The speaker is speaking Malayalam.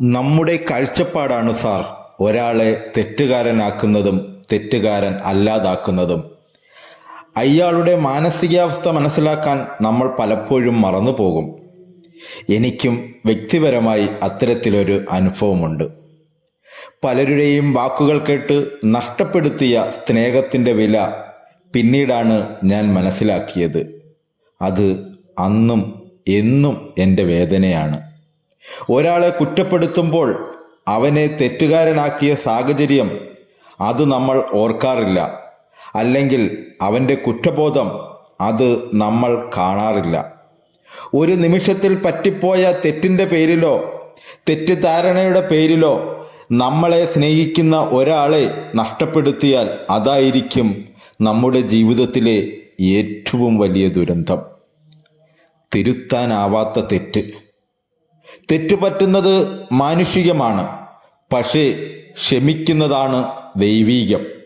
നമ്മുടെ കാഴ്ചപ്പാടാണ് സാർ. ഒരാളെ തെറ്റുകാരനാക്കുന്നതും തെറ്റുകാരൻ അല്ലാതാക്കുന്നതും. അയാളുടെ മാനസികാവസ്ഥ മനസ്സിലാക്കാൻ നമ്മൾ പലപ്പോഴും മറന്നു പോകും. എനിക്കും വ്യക്തിപരമായി അത്തരത്തിലൊരു അനുഭവമുണ്ട്. പലരുടെയും വാക്കുകൾ കേട്ട് നഷ്ടപ്പെടുത്തിയ സ്നേഹത്തിന്റെ വില പിന്നീടാണ് ഞാൻ മനസ്സിലാക്കിയത്. അത് അന്നും എന്നും എന്റെ വേദനയാണ്. ഒരാളെ കുറ്റപ്പെടുത്തുമ്പോൾ അവനെ തെറ്റുകാരനാക്കിയ സാഹചര്യം അത് നമ്മൾ ഓർക്കാറില്ല. അല്ലെങ്കിൽ അവന്റെ കുറ്റബോധം അത് നമ്മൾ കാണാറില്ല. ഒരു നിമിഷത്തിൽ പറ്റിപ്പോയ തെറ്റിന്റെ പേരിലോ തെറ്റിദ്ധാരണയുടെ പേരിലോ നമ്മളെ സ്നേഹിക്കുന്ന ഒരാളെ നഷ്ടപ്പെടുത്തിയാൽ അതായിരിക്കും നമ്മുടെ ജീവിതത്തിലെ ഏറ്റവും വലിയ ദുരന്തം. തിരുത്താനാവാത്ത തെറ്റ്. തെറ്റ് പറ്റുന്നത് മാനുഷികമാണ് പക്ഷേ ക്ഷമിക്കുന്നതാണ് ദൈവീകം.